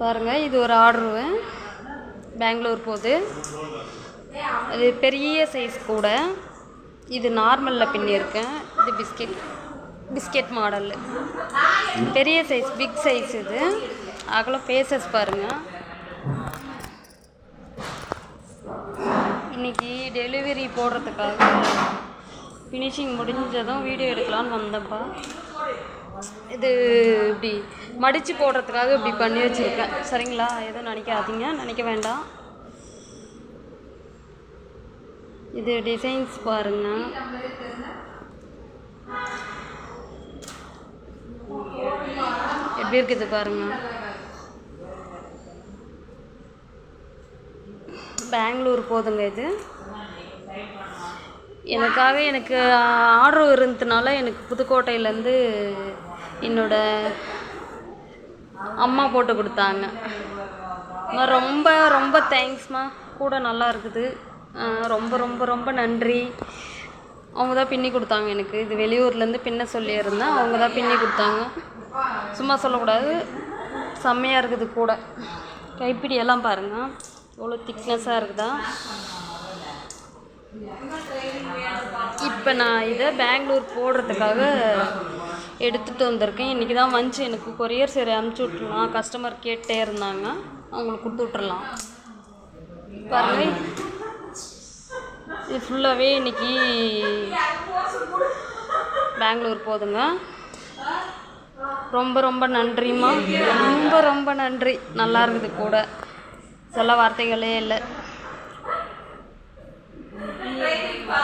பாருங்கள் இது ஒரு ஆர்டரு பெங்களூர் போகுது. இது பெரிய சைஸ் கூட. இது நார்மலில் பின்னியிருக்கேன் இது பிஸ்கெட் பிஸ்கெட் மாடல் பெரிய சைஸ் பிக் சைஸ் இது. அகலம் ஃபேஸஸ் பாருங்கள் இன்னைக்கு டெலிவரி போடுறதுக்காக ஃபினிஷிங் முடிஞ்சதும் வீடியோ எடுக்கலான்னு வந்தேன்ப்பா. இது இப்படி மடித்து போடுறதுக்காக இப்படி பண்ணி வச்சுருக்கேன். சரிங்களா? எதுவும் நினைக்காதீங்க. நினைக்க வேண்டாம். இது டிசைன்ஸ் பாருங்க. எப்படி இருக்குது பாருங்க. பெங்களூர் போதுங்க இது. எனக்காக எனக்கு ஆர்டர் இருந்ததுனால எனக்கு புதுக்கோட்டையிலேருந்து என்னோட அம்மா போட்டு கொடுத்தாங்க. ரொம்ப ரொம்ப தேங்க்ஸ்மா கூட நல்லா இருக்குது. ரொம்ப ரொம்ப ரொம்ப நன்றி. அவங்க தான் பின்னி கொடுத்தாங்க எனக்கு. இது வெளியூர்லேருந்து பின்ன சொல்லியிருந்தேன் அவங்க தான் பின்னி கொடுத்தாங்க. சும்மா சொல்லக்கூடாது. செம்மையாக இருக்குது கூட. கைப்பிடி எல்லாம் பாருங்கள் எவ்வளோ திக்னஸாக இருக்குதா. இப்போ நான் இதை பெங்களூர் போடுறதுக்காக எடுத்துகிட்டு வந்திருக்கேன். இன்றைக்கி தான் வந்துச்சு. எனக்கு கொரியர் சரி அனுப்பிச்சி விட்ருலாம் கஸ்டமர் கேட்டே இருந்தாங்க. அவங்களுக்கு கொடுத்து விட்றலாம் பாருங்க. இது ஃபுல்லாகவே இன்றைக்கி பெங்களூர் போதுங்க. ரொம்ப ரொம்ப நன்றிம்மா. ரொம்ப ரொம்ப நன்றி. நல்லா இருக்குது கூட. சொல்ல வார்த்தைகளே இல்லை.